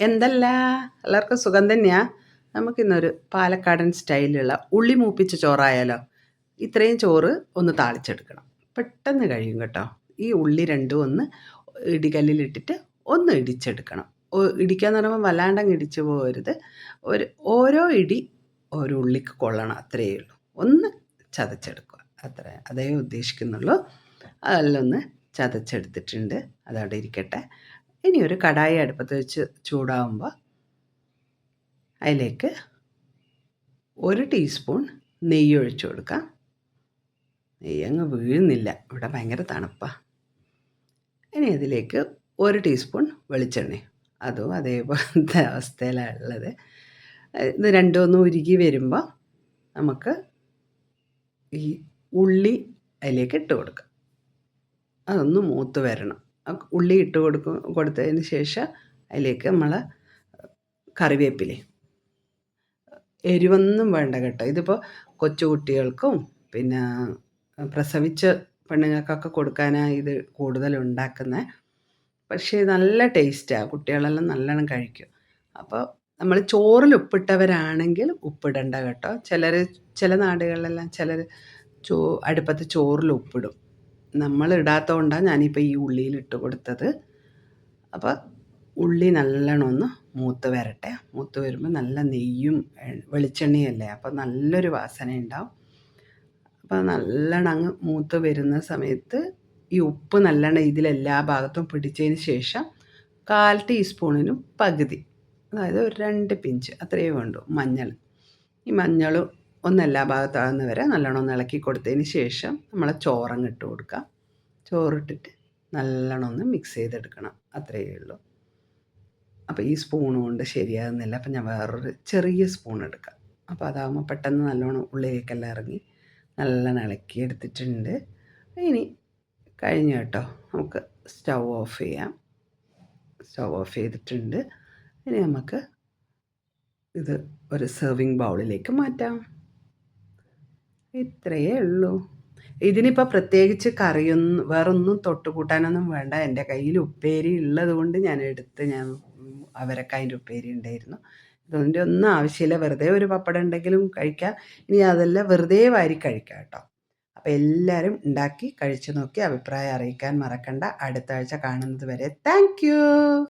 എന്തല്ല? എല്ലാവർക്കും സുഖം തന്നെയാ. നമുക്കിന്നൊരു പാലക്കാടൻ സ്റ്റൈലുള്ള ഉള്ളി മൂപ്പിച്ച ചോറായാലോ? ഇത്രയും ചോറ് ഒന്ന് താളിച്ചെടുക്കണം. പെട്ടെന്ന് കഴിയും കേട്ടോ. ഈ ഉള്ളി രണ്ടും ഒന്ന് ഇടികല്ലിലിട്ടിട്ട് ഒന്ന് ഇടിച്ചെടുക്കണം. ഇടിക്കാന്ന് പറയുമ്പോൾ വല്ലാണ്ടങ്ങ് ഇടിച്ചു പോകരുത്. ഒരു ഓരോ ഇടി ഒരു ഉള്ളിക്ക് കൊള്ളണം അത്രയേ ഉള്ളൂ. ഒന്ന് ചതച്ചെടുക്കുക. അത്ര അതേ ഉദ്ദേശിക്കുന്നുള്ളൂ. അതെല്ലാം ഒന്ന് ചതച്ചെടുത്തിട്ടുണ്ട്. അതവിടെ ഇരിക്കട്ടെ. ഇനി ഒരു കടായി അടുപ്പത്ത് വെച്ച് ചൂടാവുമ്പോൾ അതിലേക്ക് ഒരു ടീസ്പൂൺ നെയ്യ് ഒഴിച്ചു കൊടുക്കാം. നെയ്യ് അങ്ങ് വീഴുന്നില്ല. ഇവിടെ ഭയങ്കര തണുപ്പാണ് ഇനി അതിലേക്ക് ഒരു ടീസ്പൂൺ വെളിച്ചെണ്ണ അതും അതേപോലത്തെ അവസ്ഥയിലാണ് ഉള്ളത് ഇത് രണ്ടുമൊന്നും ഉരുകി വരുമ്പോൾ നമുക്ക് ഈ ഉള്ളി അതിലേക്ക് ഇട്ട് കൊടുക്കാം. അതൊന്ന് മൂത്ത് വരണം. ഉള്ളി ഇട്ട് കൊടുക്കും കൊടുത്തതിന് ശേഷം അതിലേക്ക് നമ്മൾ കറിവേപ്പില. എരിവൊന്നും വേണ്ട കേട്ടോ. ഇതിപ്പോൾ കൊച്ചുകുട്ടികൾക്കും പിന്നെ പ്രസവിച്ച പെണ്ണുങ്ങൾക്കൊക്കെ കൊടുക്കാനാണ് ഇത് കൂടുതൽ ഉണ്ടാക്കുന്നത് പക്ഷേ നല്ല ടേസ്റ്റാണ് കുട്ടികളെല്ലാം നല്ലോണം കഴിക്കും. അപ്പോൾ നമ്മൾ ചോറിൽ ഉപ്പിട്ടവരാണെങ്കിൽ ഉപ്പിടണ്ട കേട്ടോ. ചിലർ ചില നാടുകളിലെല്ലാം ചിലർ ചോ അടുപ്പത്ത് ചോറിൽ ഉപ്പിടും. നമ്മൾ ഇടാത്തതുകൊണ്ടാണ് ഞാനിപ്പോൾ ഈ ഉള്ളിയിൽ ഇട്ട് കൊടുത്തത്. അപ്പോൾ ഉള്ളി നല്ലോണം ഒന്ന് മൂത്ത് വരട്ടെ. മൂത്ത് വരുമ്പോൾ നല്ല നെയ്യും വെളിച്ചെണ്ണയല്ലേ? അപ്പോൾ നല്ലൊരു വാസന ഉണ്ടാവും അപ്പോൾ നല്ലോണം അങ്ങ് മൂത്ത് വരുന്ന സമയത്ത് ഈ ഉപ്പ് നല്ലോണം ഇതിലെല്ലാ ഭാഗത്തും പിടിച്ചതിന് ശേഷം കാൽ ടീസ്പൂണിനും പകുതി. അതായത് ഒരു രണ്ട് പിഞ്ച് അത്രയേ വേണ്ടൂ മഞ്ഞൾ. ഈ മഞ്ഞളും ഒന്ന് എല്ലാ ഭാഗത്താകുന്ന വരെ നല്ലോണം ഒന്ന് ഇളക്കി കൊടുത്തതിന് ശേഷം നമ്മൾ ചോറങ്ങ് ഇട്ട് കൊടുക്കുക. ചോറിട്ടിട്ട് നല്ലോണം ഒന്ന് മിക്സ് ചെയ്തെടുക്കണം. അത്രയേ ഉള്ളൂ. അപ്പോൾ ഈ സ്പൂൺ കൊണ്ട് ശരിയാകുന്നില്ല. അപ്പം ഞാൻ വേറൊരു ചെറിയ സ്പൂൺ എടുക്കാം. അപ്പോൾ അതാകുമ്പോൾ പെട്ടെന്ന് നല്ലോണം ഉള്ളിലേക്കെല്ലാം ഇറങ്ങി നല്ലോണം ഇളക്കി എടുത്തിട്ടുണ്ട് ഇനി കഴിഞ്ഞു കേട്ടോ. നമുക്ക് സ്റ്റൗ ഓഫ് ചെയ്യാം. സ്റ്റൗ ഓഫ് ചെയ്തിട്ടുണ്ട്. ഇനി നമുക്ക് ഇത് ഒരു സെർവിങ് ബൗളിലേക്ക് മാറ്റാം. ഇത്രയേ ഉള്ളൂ. ഇതിനിപ്പോൾ പ്രത്യേകിച്ച് കറിയൊന്നും വേറൊന്നും തൊട്ട് കൂട്ടാനൊന്നും വേണ്ട. എന്റെ കയ്യിൽ ഉപ്പേരി ഉള്ളത് കൊണ്ട് ഞാൻ എടുത്ത് ഞാൻ അവരക്കായന്റെ ഉപ്പേരി ഉണ്ടായിരുന്നു. ഇതിന്റെ ഒന്നും ആവശ്യമില്ല. വെറുതെ ഒരു പപ്പടം ഉണ്ടെങ്കിലും കഴിക്കാം. ഇനി അതെല്ലാം വെറുതെ വാരി കഴിക്കാം കേട്ടോ. അപ്പോൾ എല്ലാവരും ഉണ്ടാക്കി കഴിച്ചു നോക്കി അഭിപ്രായം അറിയിക്കാൻ മറക്കണ്ട. അടുത്ത ആഴ്ച കാണുന്നത് വരെ താങ്ക്